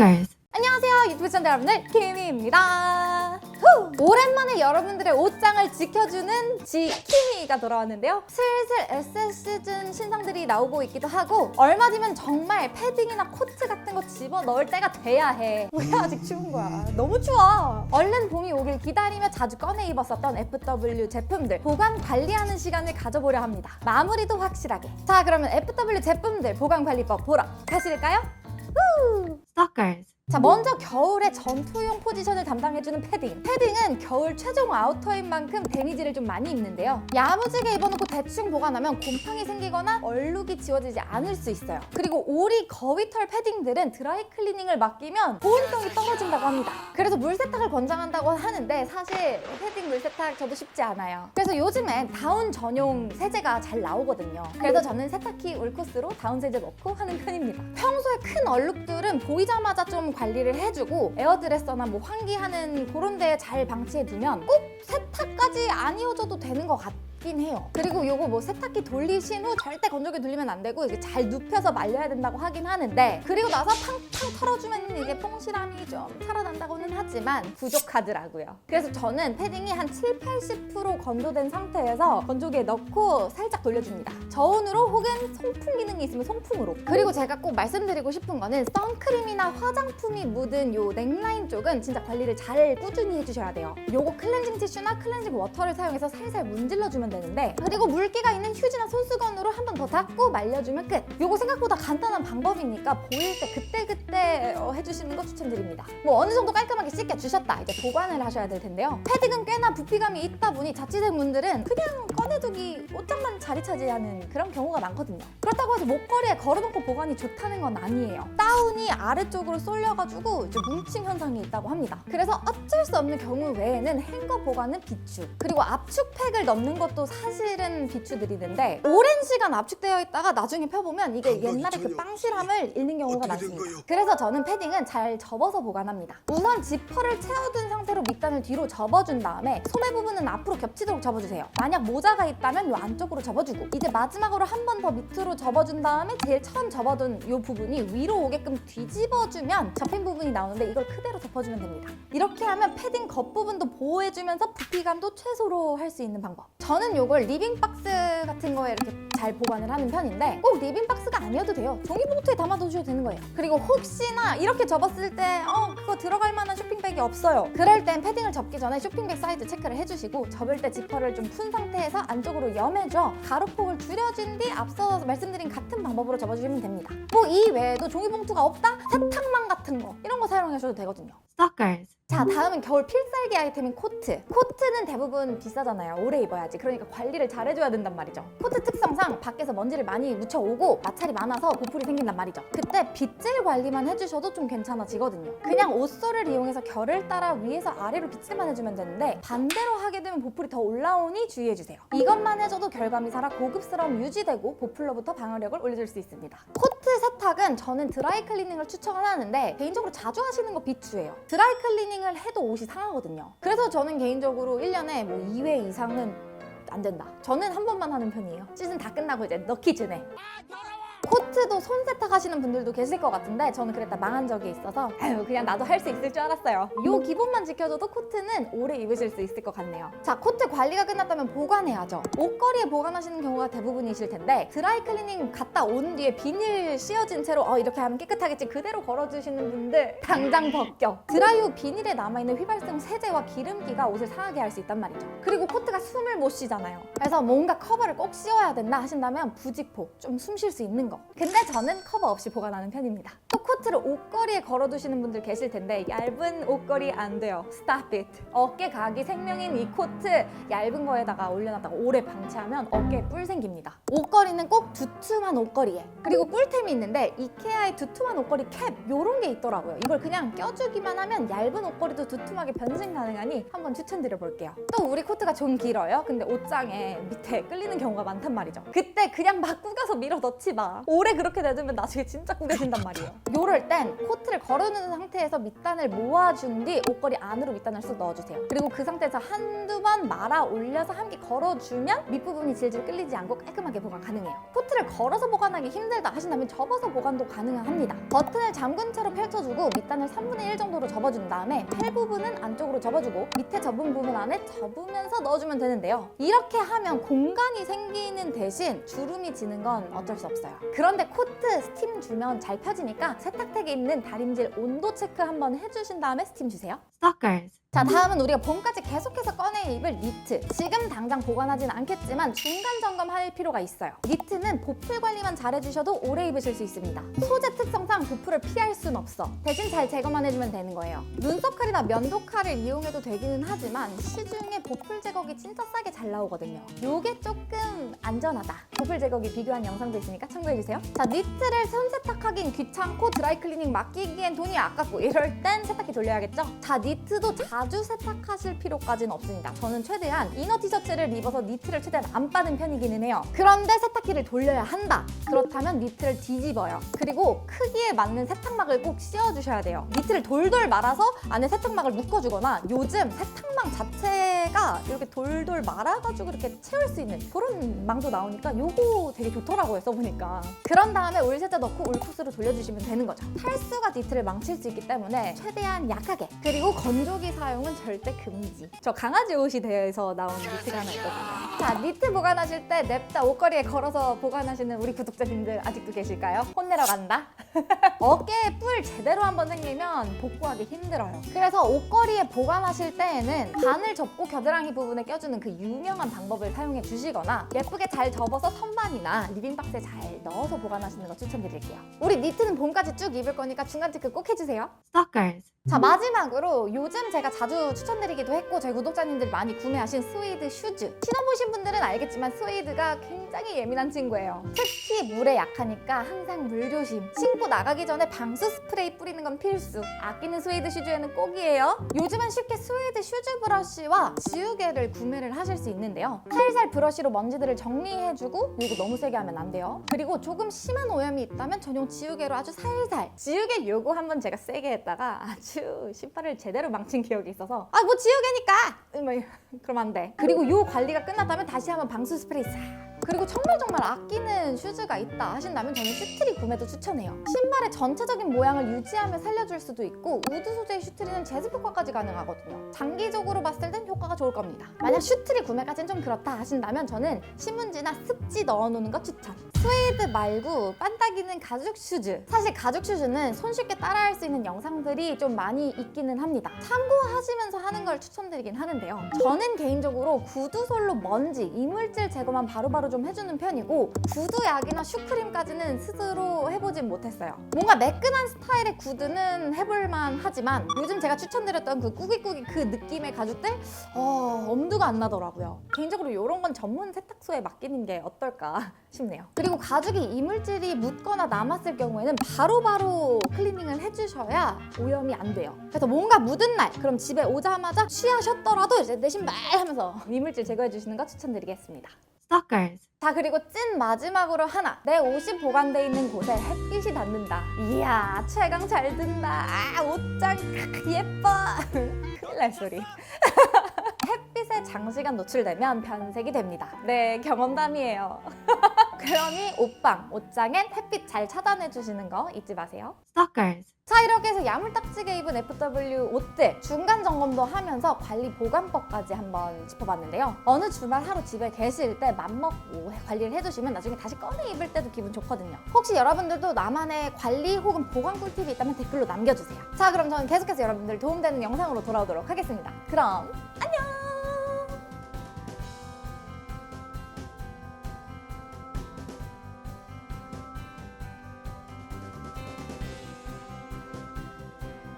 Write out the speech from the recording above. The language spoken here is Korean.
Stalkers. 안녕하세요 유튜브 시청자 여러분들 키미입니다. 후! 오랜만에 여러분들의 옷장을 지켜주는 지키미가 돌아왔는데요. 슬슬 SS 시즌 신상들이 나오고 있기도 하고 얼마 뒤면 정말 패딩이나 코트 같은 거 집어 넣을 때가 돼야 해 왜 아직 추운 거야? 너무 추워. 얼른 봄이 오길 기다리며 자주 꺼내 입었었던 FW 제품들 보관 관리하는 시간을 가져보려 합니다. 마무리도 확실하게. 자 그러면 FW 제품들 보관 관리법 보러 가실까요? 후! Stalkers. 자 먼저 겨울의 전투용 포지션을 담당해주는 패딩. 패딩은 겨울 최종 아우터인 만큼 데미지를 좀 많이 입는데요. 야무지게 입어놓고 대충 보관하면 곰팡이 생기거나 얼룩이 지워지지 않을 수 있어요. 그리고 오리 거위털 패딩들은 드라이 클리닝을 맡기면 보온성이 떨어진다고 합니다. 그래서 물 세탁을 권장한다고 하는데 사실 패딩 물 세탁 저도 쉽지 않아요. 그래서 요즘엔 다운 전용 세제가 잘 나오거든요. 그래서 저는 세탁기 울코스로 다운 세제 넣고 하는 편입니다. 평소에 큰 얼룩들은 보이자마자 좀 관리를 해주고 에어드레서나 뭐 환기하는 그런 데에 잘 방치해 두면 꼭 세탁까지 안 이어져도 되는 것 같 긴 해요. 그리고 요거 뭐 세탁기 돌리신 후 절대 건조기 돌리면 안 되고 이게 잘 눕혀서 말려야 된다고 하긴 하는데 그리고 나서 팡팡 털어주면 이게 뽕실함이 좀 살아난다고는 하지만 부족하더라고요. 그래서 저는 패딩이 한 7, 80% 건조된 상태에서 건조기에 넣고 살짝 돌려줍니다. 저온으로 혹은 송풍 기능이 있으면 송풍으로. 그리고 제가 꼭 말씀드리고 싶은 거는 선크림이나 화장품이 묻은 요 넥라인 쪽은 진짜 관리를 잘 꾸준히 해주셔야 돼요. 요거 클렌징 티슈나 클렌징 워터를 사용해서 살살 문질러주면 되는데 그리고 물기가 있는 휴지나 손수건으로 한 번 더 닦고 말려주면 끝. 요거 생각보다 간단한 방법이니까 보일 때 그때그때 어, 해주시는 거 추천드립니다. 뭐 어느 정도 깔끔하게 씻겨 주셨다. 이제 보관을 하셔야 될 텐데요. 패딩은 꽤나 부피감이 있다 보니 자취생 분들은 그냥 꺼내두기 옷장만 자리 차지하는 그런 경우가 많거든요. 그렇다고 해서 목걸이에 걸어놓고 보관이 좋다는 건 아니에요. 다운이 아래쪽으로 쏠려가지고 이제 뭉침 현상이 있다고 합니다. 그래서 어쩔 수 없는 경우 외에는 행거 보관은 비추. 그리고 압축팩을 넣는 것도 사실은 비추드리는데 오랜 시간 압축되어 있다가 나중에 펴보면 이게 옛날에 그 빵실함을 잃는 경우가 많습니다. 그래서 저는 패딩은 잘 접어서 보관합니다. 우선 지퍼를 채워둔 상태로 밑단을 뒤로 접어준 다음에 소매 부분은 앞으로 겹치도록 접어주세요. 만약 모자가 있다면 이 안쪽으로 접어주고 이제 마지막으로 한 번 더 밑으로 접어준 다음에 제일 처음 접어둔 이 부분이 위로 오게끔 뒤집어주면 접힌 부분이 나오는데 이걸 그대로 덮어주면 됩니다. 이렇게 하면 패딩 겉부분도 보호해주면서 부피감도 최소로 할 수 있는 방법. 저는 이걸 리빙박스 같은 거에 이렇게 잘 보관을 하는 편인데 꼭 리빙박스가 아니어도 돼요. 종이봉투에 담아두셔도 되는 거예요. 그리고 혹시나 이렇게 접었을 때 어, 그거 들어갈 만한 쇼핑백이 없어요. 그럴 땐 패딩을 접기 전에 쇼핑백 사이즈 체크를 해주시고 접을 때 지퍼를 좀 푼 상태에서 안쪽으로 염해줘 가로폭을 줄여준 뒤 앞서 말씀드린 같은 방법으로 접어주시면 됩니다. 뭐 이 외에도 종이봉투가 없다? 세탁망 같은 거 이런 거 사용하셔도 되거든요. Stalkers. 자 다음은 겨울 필살기 아이템인 코트 코트는 대부분 비싸잖아요 오래 입어야지 그러니까 관리를 잘 해줘야 된단 말이 죠. 코트 특성상 밖에서 먼지를 많이 묻혀오고 마찰이 많아서 보풀이 생긴단 말이죠. 그때 빗질 관리만 해주셔도 좀 괜찮아지거든요. 그냥 옷솔을 이용해서 결을 따라 위에서 아래로 빗질만 해주면 되는데 반대로 하게 되면 보풀이 더 올라오니 주의해주세요. 이것만 해줘도 결감이 살아 고급스러움 유지되고 보풀로부터 방어력을 올려줄 수 있습니다. 코트 세탁은 저는 드라이 클리닝을 추천을 하는데 개인적으로 자주 하시는 거 비추예요. 드라이 클리닝을 해도 옷이 상하거든요. 그래서 저는 개인적으로 1년에 뭐 2회 이상은 안 된다. 저는 한 번만 하는 편이에요. 시즌 다 끝나고 이제 넣기 전에 코트도 손 세탁하시는 분들도 계실 것 같은데 저는 그랬다 망한 적이 있어서 아유 그냥 나도 할 수 있을 줄 알았어요. 요 기본만 지켜줘도 코트는 오래 입으실 수 있을 것 같네요. 자 코트 관리가 끝났다면 보관해야죠. 옷걸이에 보관하시는 경우가 대부분이실 텐데 드라이 클리닝 갔다 온 뒤에 비닐 씌워진 채로 어 이렇게 하면 깨끗하겠지 그대로 걸어주시는 분들 당장 벗겨. 드라이 후 비닐에 남아있는 휘발성 세제와 기름기가 옷을 상하게 할 수 있단 말이죠. 그리고 코트가 숨을 못 쉬잖아요. 그래서 뭔가 커버를 꼭 씌워야 된다 하신다면 부직포 좀 숨 쉴 수 있는 거 근데 저는 커버 없이 보관하는 편입니다. 또 코트를 옷걸이에 걸어두시는 분들 계실 텐데 얇은 옷걸이 안 돼요. Stop it. 어깨 각이 생명인 이 코트 얇은 거에다가 올려놨다가 오래 방치하면 어깨에 뿔 생깁니다. 옷걸이는 꼭 두툼한 옷걸이에. 그리고 꿀템이 있는데 이케아의 두툼한 옷걸이 캡 요런 게 있더라고요. 이걸 그냥 껴주기만 하면 얇은 옷걸이도 두툼하게 변신 가능하니 한번 추천드려 볼게요. 또 우리 코트가 좀 길어요. 근데 옷장에 밑에 끌리는 경우가 많단 말이죠. 그때 그냥 막 구겨서 밀어 넣지 마 오래 그렇게 내두면 나중에 진짜 구겨진단 말이에요 요럴 땐 코트를 걸어놓은 상태에서 밑단을 모아준 뒤 옷걸이 안으로 밑단을 쑥 넣어주세요. 그리고 그 상태에서 한두 번 말아 올려서 함께 걸어주면 밑부분이 질질 끌리지 않고 깔끔하게 보관 가능해요. 코트를 걸어서 보관하기 힘들다 하신다면 접어서 보관도 가능합니다. 버튼을 잠근 채로 펼쳐주고 밑단을 3분의 1 정도로 접어준 다음에 팔 부분은 안쪽으로 접어주고 밑에 접은 부분 안에 접으면서 넣어주면 되는데요. 이렇게 하면 공간이 생기는 대신 주름이 지는 건 어쩔 수 없어요. 그런데 코트 스팀 주면 잘 펴지니까 세탁팩에 있는 다림질 온도 체크 한번 해주신 다음에 스팀 주세요. Stalkers. 자 다음은 우리가 봄까지 계속해서 꺼내 입을 니트. 지금 당장 보관하진 않겠지만 중간 점검할 필요가 있어요. 니트는 보풀 관리만 잘 해주셔도 오래 입으실 수 있습니다. 소재 특성상 보풀을 피할 순 없어. 대신 잘 제거만 해주면 되는 거예요. 눈썹 칼이나 면도 칼을 이용해도 되기는 하지만 시중에 보풀 제거기 진짜 싸게 잘 나오거든요. 요게 조금 안전하다. 보풀 제거기 비교한 영상도 있으니까 참고해주세요. 자 니트를 손 세탁하긴 귀찮고 드라이클리닝 맡기기엔 돈이 아깝고 이럴 땐 세탁기 돌려야겠죠? 자 니트도 자주 세탁하실 필요까지는 없습니다. 저는 최대한 이너 티셔츠를 입어서 니트를 최대한 안 빠는 편이기는 해요. 그런데 세탁기를 돌려야 한다. 그렇다면 니트를 뒤집어요. 그리고 크기에 맞는 세탁막을 꼭 씌워주셔야 돼요. 니트를 돌돌 말아서 안에 세탁막을 묶어주거나 요즘 세탁망 자체 가 이렇게 돌돌 말아가지고 이렇게 채울 수 있는 그런 망도 나오니까 요거 되게 좋더라고요 써보니까. 그런 다음에 울세제 넣고 울코스로 돌려주시면 되는 거죠. 탈수가 니트를 망칠 수 있기 때문에 최대한 약하게. 그리고 건조기 사용은 절대 금지. 저 강아지 옷이 되어서 나온 니트가 하나 있거든요. 자 니트 보관하실 때 냅다 옷걸이에 걸어서 보관하시는 우리 구독자님들 아직도 계실까요? 혼내러 간다? 어깨에 뿔 제대로 한번 생기면 복구하기 힘들어요. 그래서 옷걸이에 보관하실 때에는 반을 접고 겨드랑이 부분에 껴주는 그 유명한 방법을 사용해 주시거나 예쁘게 잘 접어서 선반이나 리빙박스에 잘 넣어서 보관하시는 거 추천드릴게요. 우리 니트는 봄까지 쭉 입을 거니까 중간 체크 꼭 해주세요. Stalkers. 자 마지막으로 요즘 제가 자주 추천드리기도 했고 저희 구독자님들이 많이 구매하신 스웨이드 슈즈 신어보신 분들은 알겠지만 스웨이드가 굉장히 예민한 친구예요 특히 물에 약하니까 항상 물 조심 신고 나가기 전에 방수 스프레이 뿌리는 건 필수 아끼는 스웨이드 슈즈에는 꼭이에요 요즘은 쉽게 스웨이드 슈즈 브러쉬와 지우 개를 구매를 하실 수 있는데요. 살살 브러쉬로 먼지들을 정리해주고 이거 너무 세게 하면 안 돼요. 그리고 조금 심한 오염이 있다면 전용 지우개로 아주 살살 지우개 요거 한번 제가 세게 했다가 아주 신발을 제대로 망친 기억이 있어서 아 뭐 지우개니까! 음, 뭐 그러면 안돼. 그리고 요 관리가 끝났다면 다시 한번 방수 스프레이 싹 그리고 정말 정말 아끼는 슈즈가 있다 하신다면 저는 슈트리 구매도 추천해요. 신발의 전체적인 모양을 유지하며 살려줄 수도 있고 우드 소재의 슈트리는 제습 효과까지 가능하거든요. 장기적으로 봤을 땐 효과가 좋을 겁니다. 만약 슈트리 구매까지는 좀 그렇다 하신다면 저는 신문지나 습지 넣어놓는 거 추천. 스웨이드 말고 반딱이는 가죽 슈즈. 사실 가죽 슈즈는 손쉽게 따라할 수 있는 영상들이 좀 많이 있기는 합니다. 참고하시면서 하는 걸 추천드리긴 하는데요. 저는 개인적으로 구두솔로 먼지, 이물질 제거만 바로바로 좀 해주는 편이고 구두약이나 슈크림까지는 스스로 해보진 못했어요. 뭔가 매끈한 스타일의 구두는 해볼만 하지만 요즘 제가 추천드렸던 그 꾸기꾸기 그 느낌의 가죽들 어, 엄두가 안 나더라고요. 개인적으로 이런 건 전문 세탁소에 맡기는 게 어떨까 싶네요. 그리고 가죽이 이물질이 묻거나 남았을 경우에는 바로바로 클리닝을 해주셔야 오염이 안 돼요. 그래서 뭔가 묻은 날 그럼 집에 오자마자 취하셨더라도 이제 내 신발 하면서 이물질 제거해 주시는 거 추천드리겠습니다. Stalkers. 자 그리고 찐 마지막으로 하나. 내 옷이 보관돼 있는 곳에 햇빛이 닿는다. 이야 최강 잘 든다. 아 옷장 크, 예뻐. 큰일 날 소리. 햇빛에 장시간 노출되면 변색이 됩니다. 네 경험담이에요 그러니 옷방 옷장엔 햇빛 잘 차단해 주시는 거 잊지 마세요. Stalkers. 자 이렇게 해서 야물딱지게 입은 FW 옷들 중간 점검도 하면서 관리 보관법까지 한번 짚어봤는데요. 어느 주말 하루 집에 계실 때 맘먹고 관리를 해두시면 나중에 다시 꺼내 입을 때도 기분 좋거든요. 혹시 여러분들도 나만의 관리 혹은 보관 꿀팁이 있다면 댓글로 남겨주세요. 자 그럼 저는 계속해서 여러분들 도움되는 영상으로 돌아오도록 하겠습니다. 그럼